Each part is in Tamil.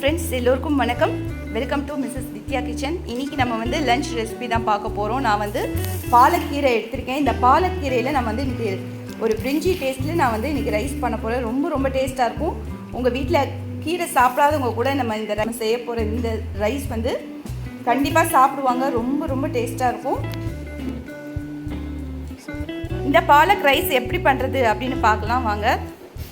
ஃப்ரெண்ட்ஸ் எல்லோருக்கும் வணக்கம். Welcome to Mrs Vidya kitchen இன்னைக்கு நம்ம வந்து லஞ்ச் ரெசிபி தான் பார்க்க போகிறோம் நான் வந்து பாலக்கீரை எடுத்திருக்கேன். இந்த பாலக்கீரையில் நான் வந்து இன்றைக்கி ஒரு பிரிஞ்சி டேஸ்ட்டில் நான் வந்து இன்றைக்கி ரைஸ் பண்ண போகிறேன் ரொம்ப ரொம்ப டேஸ்ட்டாக இருக்கும். உங்கள் வீட்டில் கீரை சாப்பிடாதவங்க கூட நம்ம இந்த நம்ம செய்ய போகிற இந்த ரைஸ் வந்து கண்டிப்பாக சாப்பிடுவாங்க. ரொம்ப ரொம்ப டேஸ்ட்டாக இருக்கும். இந்த பாலக் ரைஸ் எப்படி பண்ணுறது அப்படின்னு பார்க்கலாம். வாங்க.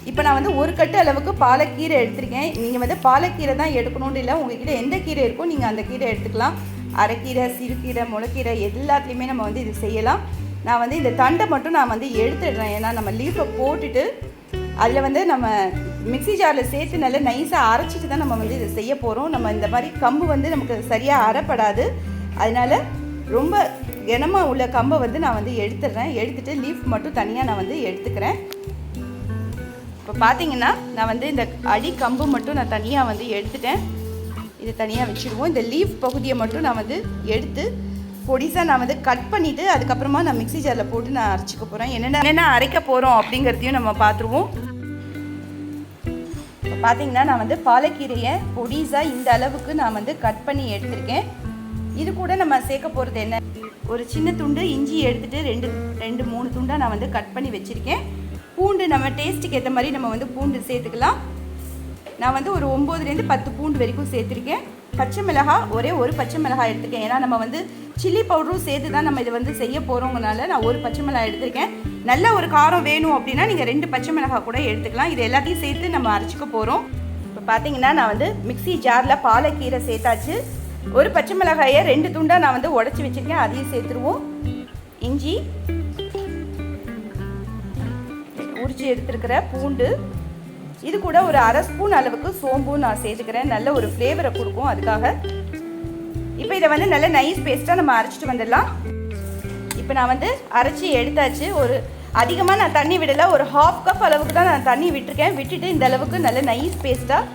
இப்போ நான் வந்து ஒரு கட்டு அளவுக்கு பாலக்கீரை எடுத்திருக்கேன். நீங்கள் வந்து பாலக்கீரை தான் எடுக்கணும்னு இல்லை உங்ககிட்ட எந்த கீரை இருக்கோ நீங்கள் அந்த கீரை எடுத்துக்கலாம். அரைக்கீரை சிறுகீரை முளைக்கீரை எல்லாத்துலேயுமே நம்ம வந்து இது செய்யலாம். நான் வந்து இந்த தண்டை மட்டும் நான் வந்து எடுத்துடுறேன். ஏன்னா நம்ம லீஃபை போட்டுட்டு அதில் வந்து நம்ம மிக்ஸி ஜாரில் சேர்த்து நல்லா நைஸாக அரைச்சிட்டு தான் நம்ம வந்து இதை செய்ய போகிறோம் நம்ம இந்த மாதிரி கம்பு வந்து நமக்கு சரியாக அரைப்படாது. அதனால ரொம்ப கனமாக உள்ள கம்பை வந்து நான் வந்து எடுத்துடுறேன். எடுத்துட்டு லீஃப் மட்டும் தனியாக நான் வந்து எடுத்துக்கிறேன். இப்போ பார்த்தீங்கன்னா நான் வந்து இந்த அடி கம்பு மட்டும் நான் தனியாக வந்து எடுத்துட்டேன். இது தனியாக வச்சுருவோம். இந்த லீஃப் பகுதியை மட்டும் நான் வந்து எடுத்து பொடிசாக நான் வந்து கட் பண்ணிவிட்டு அதுக்கப்புறமா நான் மிக்ஸி ஜாரில் போட்டு நான் அரைச்சிக்க போகிறேன் என்னென்ன என்னென்ன அரைக்க போகிறோம் அப்படிங்கிறதையும் நம்ம பார்த்துருவோம். இப்போ பார்த்தீங்கன்னா நான் வந்து பாலக்கீரையை பொடிசாக இந்த அளவுக்கு நான் வந்து கட் பண்ணி எடுத்திருக்கேன். இது கூட நம்ம சேர்க்க போகிறது என்ன? ஒரு சின்ன துண்டு இஞ்சி எடுத்துகிட்டு ரெண்டு ரெண்டு மூணு துண்டாக நான் வந்து கட் பண்ணி வச்சுருக்கேன். பூண்டு நம்ம டேஸ்ட்டுக்கு ஏற்ற மாதிரி நம்ம வந்து பூண்டு சேர்த்துக்கலாம். நான் வந்து ஒரு ஒம்போதுலேருந்து பத்து பூண்டு வரைக்கும் சேர்த்துருக்கேன். பச்சை மிளகாய் ஒரே ஒரு பச்சை மிளகாய் எடுத்துருக்கேன். ஏன்னா நம்ம வந்து சில்லி பவுடரும் சேர்த்து தான் நம்ம இதை வந்து செய்ய போகிறோங்கனால நான் ஒரு பச்சை மிளகாய் எடுத்திருக்கேன். நல்ல ஒரு காரம் வேணும் அப்படின்னா நீங்கள் ரெண்டு பச்சை மிளகாய் கூட எடுத்துக்கலாம். இது எல்லாத்தையும் சேர்த்து நம்ம அரைச்சிக்க போகிறோம் இப்போ பார்த்தீங்கன்னா நான் வந்து மிக்ஸி ஜாரில் பாலக்கீரை சேர்த்தாச்சு. ஒரு பச்சை மிளகாயை ரெண்டு துண்டாக நான் வந்து உடச்சி வச்சுருக்கேன். அதையும் சேர்த்துருவோம். இஞ்சி உரிச்சு எடுத்துருக்கிற பூண்டு. இது கூட ஒரு அரை ஸ்பூன் அளவுக்கு சோம்பும் நான் சேர்த்துக்கிறேன். நல்ல ஒரு ஃப்ளேவரை கொடுக்கும் அதுக்காக. இப்போ இதை வந்து நல்ல நைஸ் பேஸ்ட்டாக நம்ம அரைச்சிட்டு வந்துடலாம். இப்போ நான் வந்து அரைச்சி எடுத்தாச்சு. ஒரு அதிகமாக நான் தண்ணி விடலை. ஒரு ஹாஃப் கப் அளவுக்கு தான் நான் தண்ணி விட்டுருக்கேன். விட்டுட்டு இந்த அளவுக்கு நல்ல நைஸ் பேஸ்ட்டாக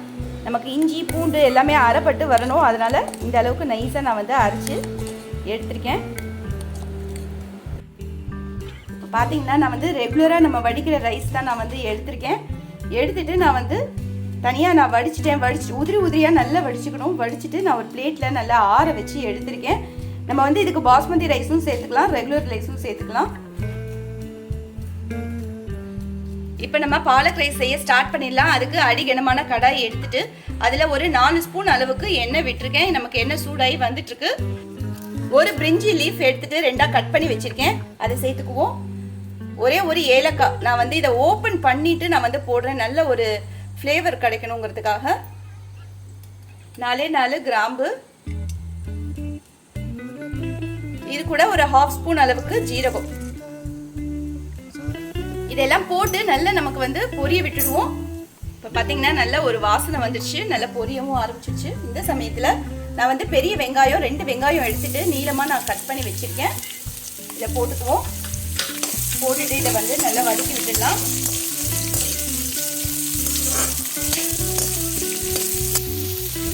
நமக்கு இஞ்சி பூண்டு எல்லாமே அரைப்பட்டு வரணும். அதனால் இந்த அளவுக்கு நைஸாக நான் வந்து அரைச்சி எடுத்திருக்கேன். பார்த்தீங்கன்னா நான் வந்து ரெகுலராக நம்ம வடிக்கிற ரைஸ் தான் நான் வந்து எடுத்திருக்கேன். எடுத்துட்டு நான் வந்து தனியாக நான் வடிச்சிட்டேன் வடிச்சு உதிரி உதிரியாக நல்லா வடிச்சுக்கணும். வடிச்சிட்டு நான் ஒரு பிளேட்டில் நல்லா ஆற வச்சு எடுத்திருக்கேன். நம்ம வந்து இதுக்கு பாஸ்மதி ரைஸும் சேர்த்துக்கலாம் ரெகுலர் ரைஸும் சேர்த்துக்கலாம். இப்போ நம்ம பாலக் ரைஸ் செய்ய ஸ்டார்ட் பண்ணிடலாம். அதுக்கு அடிகனமான கடாய் எடுத்துட்டு அதில் ஒரு நாலு ஸ்பூன் அளவுக்கு எண்ணெய் விட்டுருக்கேன். நமக்கு எண்ணெய் சூடாகி வந்துட்டுருக்கு. ஒரு பிரிஞ்சி லீஃப் எடுத்துட்டு ரெண்டாக கட் பண்ணி வச்சுருக்கேன். அதை சேர்த்துக்குவோம். ஒரே ஒரு ஏலக்காய். நான் வந்து இதை ஓப்பன் பண்ணிட்டு நான் வந்து போடுறேன். நல்ல ஒரு ஃப்ளேவர் கிடைக்கணுங்கிறதுக்காக. நாலே நாலு கிராம்பு. இது கூட ஒரு ஹாஃப் ஸ்பூன் அளவுக்கு ஜீரகம். இதெல்லாம் போட்டு நல்லா நமக்கு வந்து பொரிய விட்டுடுவோம். இப்போ பார்த்தீங்கன்னா நல்ல ஒரு வாசனை வந்துடுச்சு நல்லா பொரியவும் ஆரம்பிச்சிச்சு இந்த சமயத்தில் நான் வந்து பெரிய வெங்காயம் ரெண்டு வெங்காயம் எடுத்துட்டு நீளமாக நான் கட் பண்ணி வச்சுருக்கேன். இதை போட்டுக்குவோம். போட்டுட்டு இதை வந்து நல்லா வதக்கி விட்டுடலாம்.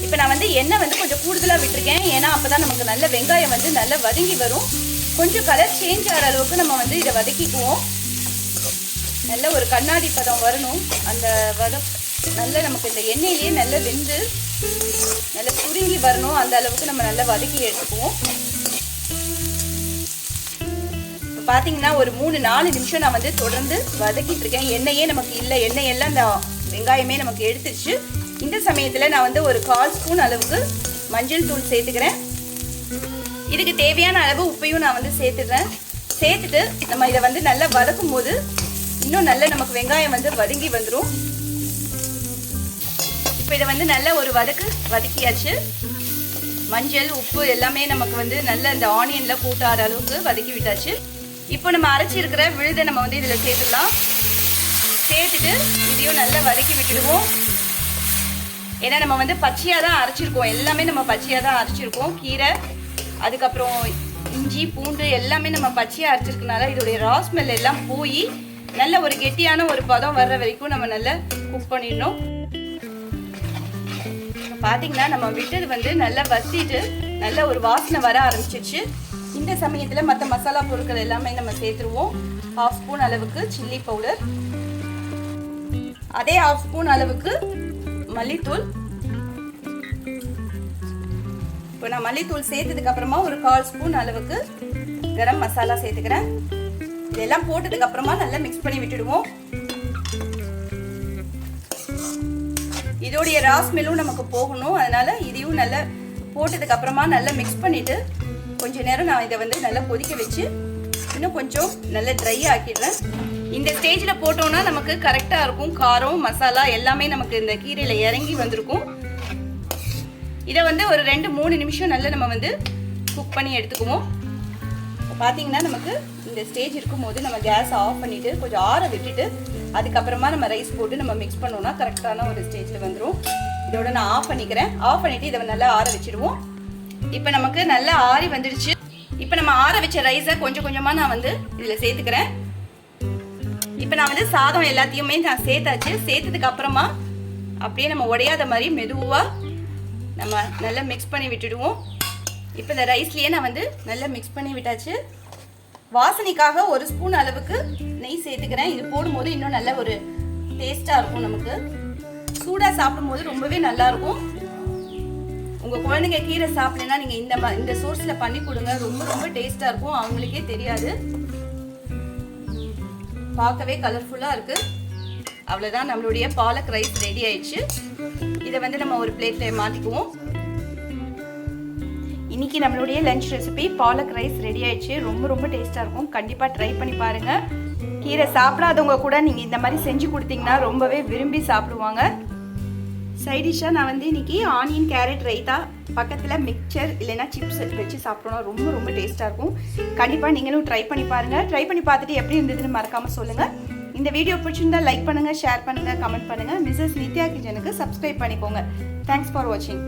இப்போ நான் வந்து எண்ணெய் வந்து கொஞ்சம் கூடுதலாக விட்டுருக்கேன். ஏன்னா அப்போ தான் நமக்கு நல்ல வெங்காயம் வந்து நல்லா வதங்கி வரும். கொஞ்சம் கலர் சேஞ்ச் ஆகிற அளவுக்கு நம்ம வந்து இதை வதக்கிக்குவோம். நல்ல ஒரு கண்ணாடி பதம் வரணும். அந்த வதம் நல்ல நமக்கு இந்த எண்ணெயிலேயே நல்லா வெந்து நல்லா சுருங்கி வரணும். அந்த அளவுக்கு நம்ம நல்லா வதக்கி எடுத்துக்குவோம். பார்த்தீங்கன்னா ஒரு மூணு நாலு நிமிஷம் நான் வந்து தொடர்ந்து வதக்கிட்டு இருக்கேன். எண்ணெயே நமக்கு இல்லை. எண்ணெய் எல்லாம் இந்த வெங்காயமே நமக்கு எடுத்துருச்சு. இந்த சமயத்தில் நான் வந்து ஒரு கால் ஸ்பூன் அளவுக்கு மஞ்சள் தூள் சேர்த்துக்கிறேன். இதுக்கு தேவையான அளவு உப்பையும் நான் வந்து சேர்த்துடுறேன். சேர்த்துட்டு நம்ம இதை வந்து நல்லா வதக்கும் போது இன்னும் நல்ல நமக்கு வெங்காயம் வந்து வதங்கி வந்துடும் இப்போ இதை வந்து நல்ல ஒரு வதக்கு வதக்கியாச்சு. மஞ்சள் உப்பு எல்லாமே நமக்கு வந்து நல்ல இந்த ஆனியனில் கூட்டாத அளவுக்கு வதக்கி விட்டாச்சு. இப்போ நம்ம அரைச்சிருக்கிற விழுதை நம்ம வந்து இதில் சேர்த்துக்கலாம். சேர்த்துட்டு இதையும் நல்லா வதக்கி விட்டுடுவோம். ஏன்னா நம்ம வந்து பச்சையாக தான் அரைச்சிருக்கோம். எல்லாமே நம்ம பச்சையாக தான் அரைச்சிருக்கோம். கீரை அதுக்கப்புறம் இஞ்சி பூண்டு எல்லாமே நம்ம பச்சையாக அரைச்சிருக்கனால இதோடைய ரா ஸ்மெல் எல்லாம் போய் நல்ல ஒரு கெட்டியான ஒரு பதம் வர்ற வரைக்கும் நம்ம நல்லா குக் பண்ணிடணும். பார்த்தீங்கன்னா நம்ம விட்டது வந்து நல்லா வசிட்டு நல்ல ஒரு வாசனை வர ஆரம்பிச்சிச்சு இந்த சமயத்தில் மற்ற மசாலா பொருட்கள் எல்லாமே நம்ம சேர்த்துருவோம். ஹாஃப் ஸ்பூன் அளவுக்கு சில்லி பவுடர் அதே ஹாஃப் ஸ்பூன் அளவுக்கு மல்லித்தூள். இப்போ நான் மல்லித்தூள் சேர்த்ததுக்கு அப்புறமா ஒரு கால் ஸ்பூன் அளவுக்கு கரம் மசாலா சேர்த்துக்கிறேன். இதெல்லாம் போட்டதுக்கு அப்புறமா நல்லா மிக்ஸ் பண்ணி விட்டுடுவோம். இதோடைய ராஸ் மெல்லும் நமக்கு போகணும். அதனால இதையும் நல்லா போட்டதுக்கு அப்புறமா நல்லா மிக்ஸ் பண்ணிட்டு கொஞ்ச நேரம் நான் இதை வந்து நல்லா கொதிக்க வச்சு இன்னும் கொஞ்சம் நல்லா ட்ரை ஆக்கிடுறேன். இந்த ஸ்டேஜில் போட்டோம்னா நமக்கு கரெக்டாக இருக்கும். காரம் மசாலா எல்லாமே நமக்கு இந்த கீரையில் இறங்கி வந்திருக்கும். இதை வந்து ஒரு ரெண்டு மூணு நிமிஷம் நல்லா நம்ம வந்து குக் பண்ணி எடுத்துக்குவோம். பார்த்தீங்கன்னா நமக்கு இந்த ஸ்டேஜ் இருக்கும்போது நம்ம கேஸ் ஆஃப் பண்ணிவிட்டு கொஞ்சம் ஆற விட்டுட்டு அதுக்கப்புறமா நம்ம ரைஸ் போட்டு நம்ம மிக்ஸ் பண்ணோம்னா கரெக்டான ஒரு ஸ்டேஜில் வந்துடும் இதோட நான் ஆஃப் பண்ணிக்கிறேன். ஆஃப் பண்ணிவிட்டு இதை நல்லா ஆற வச்சிடுவோம். இப்போ நமக்கு நல்லா ஆறி வந்துடுச்சு. இப்போ நம்ம ஆற வச்ச ரைஸை கொஞ்சம் கொஞ்சமாக நான் வந்து இதில் சேர்த்துக்கிறேன். இப்போ நான் வந்து சாதம் எல்லாத்தையுமே நான் சேர்த்தாச்சு. சேர்த்ததுக்கு அப்புறமா அப்படியே நம்ம உடையாத மாதிரி மெதுவாக நம்ம நல்லா மிக்ஸ் பண்ணி விட்டுடுவோம். இப்போ இந்த ரைஸ்லேயே நான் வந்து நல்லா மிக்ஸ் பண்ணி விட்டாச்சு. வாசனைக்காக ஒரு ஸ்பூன் அளவுக்கு நெய் சேர்த்துக்கிறேன். இது போடும்போது இன்னும் நல்ல ஒரு டேஸ்ட்டாக இருக்கும் நமக்கு. சூடாக சாப்பிடும்போது ரொம்பவே நல்லாயிருக்கும் உங்கள் குழந்தைங்க கீரை சாப்பிடலன்னா நீங்கள் இந்த இந்த சோர்ஸில் பண்ணி கொடுங்க. ரொம்ப ரொம்ப டேஸ்ட்டாக இருக்கும். அவங்களுக்கே தெரியாது. பார்க்கவே கலர்ஃபுல்லாக இருக்குது அவ்வளோதான் நம்மளுடைய பாலக் ரைஸ் ரெடி ஆயிடுச்சு. இதை வந்து நம்ம ஒரு பிளேட்டில் மாற்றிக்குவோம் இன்னைக்கு நம்மளுடைய lunch recipe palak rice ready ஆயிடுச்சு. ரொம்ப ரொம்ப டேஸ்ட்டாக இருக்கும். கண்டிப்பாக ட்ரை பண்ணி பாருங்கள் கீரை சாப்பிடாதவங்க கூட நீங்கள் இந்த மாதிரி செஞ்சு கொடுத்தீங்கன்னா ரொம்பவே விரும்பி சாப்பிடுவாங்க. சைடிஷாக நான் வந்து இன்றைக்கி ஆனியன் கேரட் ரைத்தா பக்கத்தில் மிக்சர் இல்லைன்னா சிப்ஸ் வச்சு சாப்பிட்றோன்னா ரொம்ப ரொம்ப டேஸ்ட்டாக இருக்கும். கண்டிப்பாக நீங்களும் ட்ரை பண்ணி பாருங்கள் ட்ரை பண்ணி பார்த்துட்டு எப்படி இருந்ததுன்னு மறக்காமல் சொல்லுங்கள் இந்த வீடியோ பிடிச்சிருந்தா லைக் பண்ணுங்கள் ஷேர் பண்ணுங்கள் கமெண்ட் பண்ணுங்கள் மிஸ்ஸஸ் நித்யா கிச்சனுக்கு சப்ஸ்கிரைப் பண்ணிக்கோங்க. தேங்க்ஸ் ஃபார் வாட்சிங்